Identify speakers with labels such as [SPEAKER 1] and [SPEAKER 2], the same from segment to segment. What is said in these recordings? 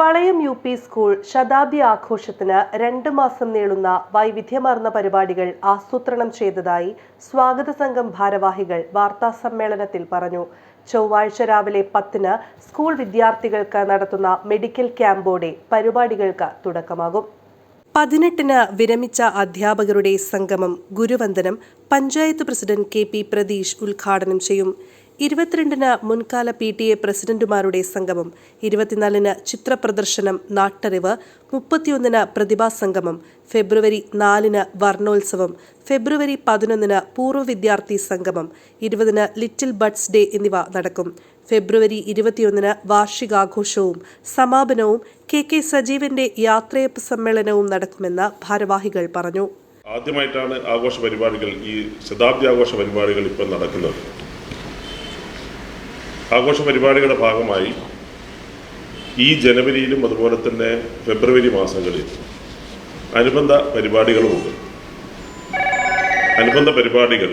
[SPEAKER 1] Valayam U P school ശതാബ്ദി ആഘോഷത്തിന് രണ്ട് മാസം നീളുന്ന വൈവിധ്യമാർന്ന പരിപാടികൾ ആസൂത്രണം ചെയ്തതായി സ്വാഗത സംഘം ഭാരവാഹികൾ വാർത്താ സമ്മേളനത്തിൽ പറഞ്ഞു. ചൊവ്വാഴ്ച രാവിലെ പത്തിന് സ്കൂൾ വിദ്യാർത്ഥികൾക്ക് നടത്തുന്ന മെഡിക്കൽ ക്യാമ്പോടെ പരിപാടികൾക്ക് തുടക്കമാകും. പതിനെട്ടിന് വിരമിച്ച അധ്യാപകരുടെ സംഗമം ഗുരുവന്ദനം panchayat president K P Pratheesh ഉദ്ഘാടനം ചെയ്യും. ഇരുപത്തിരണ്ടിന് മുൻകാല പി ടി എ പ്രസിഡന്റുമാരുടെ സംഗമം ഇരുപത്തിനാലിന് ചിത്രപ്രദർശനം നാട്ടറിവ് മുപ്പത്തിയൊന്നിന് പ്രതിഭാ സംഗമം ഫെബ്രുവരി നാലിന് വർണോത്സവം ഫെബ്രുവരി പതിനൊന്നിന് പൂർവ വിദ്യാർത്ഥി സംഗമം ഇരുപതിന് ലിറ്റിൽ ബഡ്സ് ഡേ എന്നിവ നടക്കും. ഫെബ്രുവരി ഇരുപത്തിയൊന്നിന് വാർഷികാഘോഷവും സമാപനവും കെ കെ സജീവന്റെ യാത്രയപ്പ് സമ്മേളനവും നടക്കുമെന്ന് ഭാരവാഹികൾ പറഞ്ഞു.
[SPEAKER 2] ആദ്യമായിട്ടാണ് ആഘോഷ പരിപാടികൾ ഈ ശതാബ്ദി ആഘോഷ പരിപാടികൾ ഇപ്പം നടക്കുന്നത്. ആഘോഷ പരിപാടികളുടെ ഭാഗമായി ഈ ജനുവരിയിലും അതുപോലെ തന്നെ ഫെബ്രുവരി മാസങ്ങളിൽ അനുബന്ധ പരിപാടികളുമുണ്ട്. അനുബന്ധ പരിപാടികൾ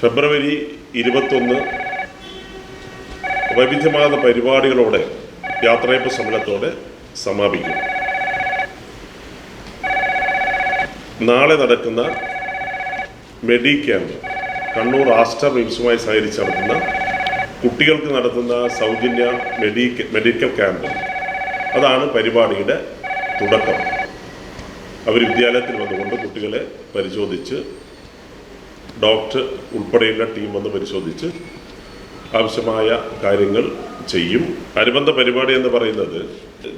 [SPEAKER 2] ഫെബ്രുവരി ഇരുപത്തൊന്ന് വൈവിധ്യമാർന്ന പരിപാടികളോടെ യാത്രയപ്പ് സമ്മേളനത്തോടെ സമാപിക്കും. നാളെ നടക്കുന്ന മെഡി ക്യാമ്പ് കണ്ണൂർ ആസ്റ്റർ മിംസുമായി സഹകരിച്ച് നടത്തുന്ന കുട്ടികൾക്ക് നടത്തുന്ന സൗജന്യ മെഡിക്ക മെഡിക്കൽ ക്യാമ്പ്. അതാണ് പരിപാടിയുടെ തുടക്കം. അവർ വിദ്യാലയത്തിൽ വന്നുകൊണ്ട് കുട്ടികളെ പരിശോധിച്ച് ഡോക്ടർ ഉൾപ്പെടെയുള്ള ടീം വന്ന് പരിശോധിച്ച് ആവശ്യമായ കാര്യങ്ങൾ ചെയ്യും. അനുബന്ധ പരിപാടി എന്ന് പറയുന്നത്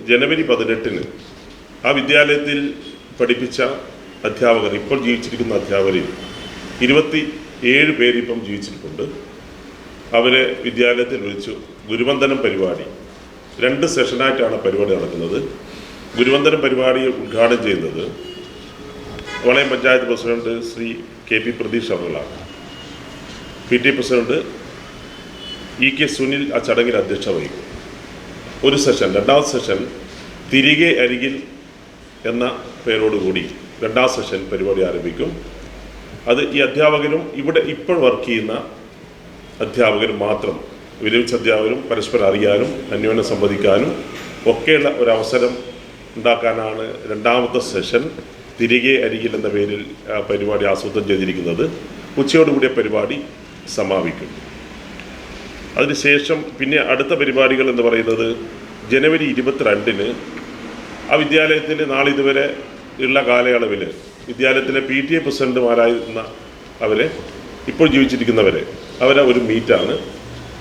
[SPEAKER 2] ജനുവരി പതിനെട്ടിന് ആ വിദ്യാലയത്തിൽ പഠിപ്പിച്ച അധ്യാപകർ ഇപ്പോൾ ജീവിച്ചിരിക്കുന്ന അധ്യാപകരിൽ ഇരുപത്തി ഏഴ് പേരിപ്പം ജീവിച്ചിരിപ്പുണ്ട്. അവരെ വിദ്യാലയത്തിൽ വിളിച്ചു. ഗുരുവന്ദനം പരിപാടി. രണ്ട് സെഷനായിട്ടാണ് പരിപാടി നടക്കുന്നത്. ഗുരുവന്ദനം പരിപാടി ഉദ്ഘാടനം ചെയ്യുന്നത് Valayam panchayat president Shri K P Pratheesh അവർകളാണ് P T president E K Sunil ആ ചടങ്ങിൽ അധ്യക്ഷ വഹിക്കും. ഒരു സെഷൻ രണ്ടാമത്തെ സെഷൻ തിരികെ അരികിൽ എന്ന പേരോടുകൂടി രണ്ടാം സെഷൻ പരിപാടി ആരംഭിക്കും. അത് ഈ അധ്യാപകരും ഇവിടെ ഇപ്പോൾ വർക്ക് ചെയ്യുന്ന അധ്യാപകരും മാത്രം വിരമിച്ച അധ്യാപകരും പരസ്പരം അറിയാനും അന്യോന്യം സംവദിക്കാനും ഒക്കെയുള്ള ഒരു അവസരം ഉണ്ടാക്കാനാണ് രണ്ടാമത്തെ സെഷൻ. തിരികെ അരികിൽ എന്ന പേരിൽ പരിപാടി ആസൂത്രണം ചെയ്തിരിക്കുന്നത്. ഉച്ചയോടുകൂടിയ പരിപാടി സമാപിക്കും. അതിനുശേഷം പിന്നെ അടുത്ത പരിപാടികൾ എന്ന് പറയുന്നത് ജനുവരി ഇരുപത്തിരണ്ടിന് ആ വിദ്യാലയത്തിൽ നാളിതുവരെ ഉള്ള കാലയളവിൽ വിദ്യാലയത്തിലെ പി ടി എ പ്രസിഡന്റുമാരായിരുന്ന അവരെ ഇപ്പോൾ ജീവിച്ചിരിക്കുന്നവരെ അവരെ ഒരു മീറ്റാണ്.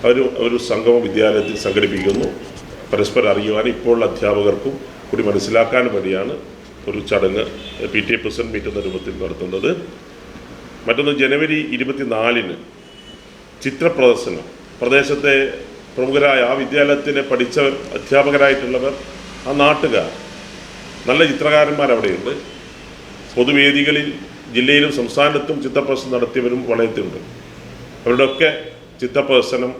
[SPEAKER 2] അവർ ഒരു സംഗമ വിദ്യാലയത്തിൽ സംഘടിപ്പിക്കുന്നു. പരസ്പരം അറിയുവാനും ഇപ്പോൾ അധ്യാപകർക്കും കൂടി മനസ്സിലാക്കാൻ വേണ്ടിയാണ് ഒരു ചടങ്ങ് P T A president meet എന്ന രൂപത്തിൽ നടത്തുന്നത്. മറ്റൊന്ന് ജനുവരി ഇരുപത്തിനാലിന് ചിത്രപ്രദർശനം. പ്രദേശത്തെ പ്രമുഖരായ ആ വിദ്യാലയത്തിലെ പഠിച്ചവർ അധ്യാപകരായിട്ടുള്ളവർ ആ നാട്ടുകാർ നല്ല ചിത്രകാരന്മാർ അവിടെയുണ്ട് പൊതുവേദികളിൽ ജില്ലയിലും സംസ്ഥാനത്തും ചിത്രപ്രദർശനം നടത്തിയവരും വളയത്തിലുണ്ട്. അവരുടെയൊക്കെ ചിത്രപ്രദർശനം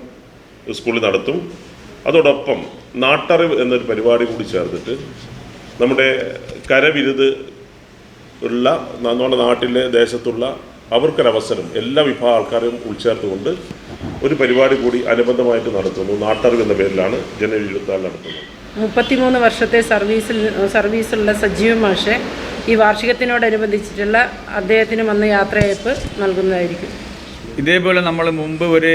[SPEAKER 2] സ്കൂളിൽ നടത്തും. അതോടൊപ്പം നാട്ടറിവ് എന്നൊരു പരിപാടി കൂടി ചേർത്തിട്ട് നമ്മുടെ കരവിരുത് ഉള്ള നമ്മുടെ നാട്ടിലെ ദേശത്തുള്ള അവർക്കൊരവസരം എല്ലാ വിഭാഗ ആൾക്കാരെയും ഉൾച്ചേർത്തുകൊണ്ട് ഒരു പരിപാടി കൂടി അനുബന്ധമായിട്ട് നടത്തുന്നു. നാട്ടറിവ് എന്ന പേരിലാണ് ജനുവരി ഇരുപത്തിനാല് നടത്തുന്നത്.
[SPEAKER 3] മുപ്പത്തിമൂന്ന് വർഷത്തെ സർവീസിൽ സർവീസിലുള്ള സജീവ മാഷെ ഈ വാർഷികത്തിനോടനുബന്ധിച്ചിട്ടുള്ള അദ്ദേഹത്തിന് വന്ന യാത്രയയപ്പ് നൽകുന്നതായിരിക്കും.
[SPEAKER 4] ഇതേപോലെ നമ്മൾ മുമ്പ് ഒരു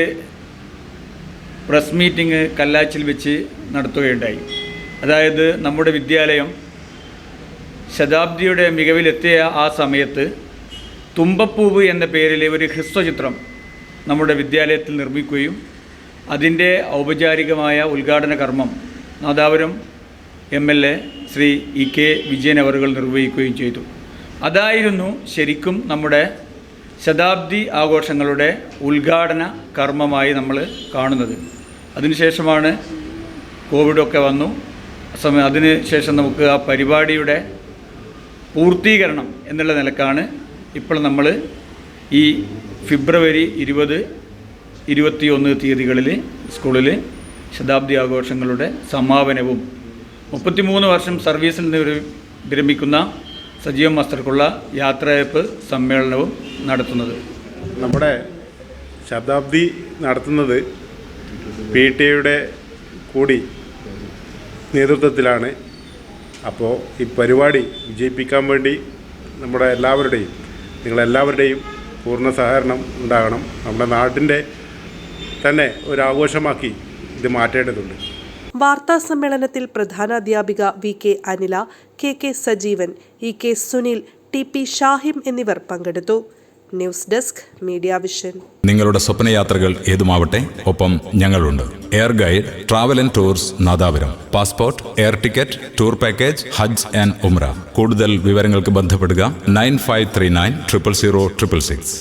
[SPEAKER 4] പ്രസ് മീറ്റിംഗ് കല്ലാച്ചിൽ വെച്ച് നടത്തുകയുണ്ടായി. അതായത് നമ്മുടെ വിദ്യാലയം ശതാബ്ദിയുടെ മികവിലെത്തിയ ആ സമയത്ത് തുമ്പപ്പൂവ് എന്ന പേരിലെ ഒരു ഹ്രസ്വചിത്രം നമ്മുടെ വിദ്യാലയത്തിൽ നിർമ്മിക്കുകയും അതിന്റെ ഔപചാരികമായ ഉദ്ഘാടന കർമ്മം Nadapuram M L A Shri E K Vijayan അവറുകൾ നിർവഹിക്കുകയും ചെയ്തു. അതായിരുന്നു ശരിക്കും നമ്മുടെ ശതാബ്ദി ആഘോഷങ്ങളുടെ ഉദ്ഘാടന കർമ്മമായി നമ്മൾ കാണുന്നത്. അതിനുശേഷമാണ് കോവിഡൊക്കെ വന്നു. സമയം അതിന് ശേഷം നമുക്ക് ആ പരിപാടിയുടെ പൂർത്തീകരണം എന്നുള്ള നിലക്കാണ് ഇപ്പോൾ നമ്മൾ ഈ ഫെബ്രുവരി ഇരുപത് ഇരുപത്തിയൊന്ന് തീയതികളിൽ സ്കൂളിൽ ശതാബ്ദി ആഘോഷങ്ങളുടെ സമാപനവും മുപ്പത്തിമൂന്ന് വർഷം സർവീസിൽ നിന്ന് വിര- വിരമിക്കുന്ന സജീവ മാസ്റ്റർക്കുള്ള യാത്രയപ്പ് സമ്മേളനവും നടത്തുന്നത്.
[SPEAKER 5] നമ്മുടെ ശതാബ്ദി നടത്തുന്നത് പി ടി എയുടെ കൂടി നേതൃത്വത്തിലാണ്. അപ്പോൾ ഈ പരിപാടി വിജയിപ്പിക്കാൻ വേണ്ടി നമ്മുടെ എല്ലാവരുടെയും നിങ്ങളെല്ലാവരുടെയും പൂർണ സഹകരണം ഉണ്ടാകണം. നമ്മുടെ നാട്ടിന്റെ തന്നെ ഒരു ആഘോഷമാക്കി ഇത് മാറ്റേണ്ടതുണ്ട്.
[SPEAKER 1] വാർത്താ സമ്മേളനത്തിൽ പ്രധാനാധ്യാപിക V K Anila K K Sajeevan E K Sunil T P Shahim എന്നിവർ പങ്കെടുത്തു. News desk media vision.
[SPEAKER 6] നിങ്ങളുടെ സ്വപ്നയാത്രകൾ ഏതുമാവട്ടെ ഒപ്പം ഞങ്ങളുണ്ട്. Air Guide Travel and Tours Nadapuram. Passport air ticket tour package Hajj and ഉംറ. കൂടുതൽ വിവരങ്ങൾക്ക് ബന്ധപ്പെടുക nine five three nine triple zero triple six.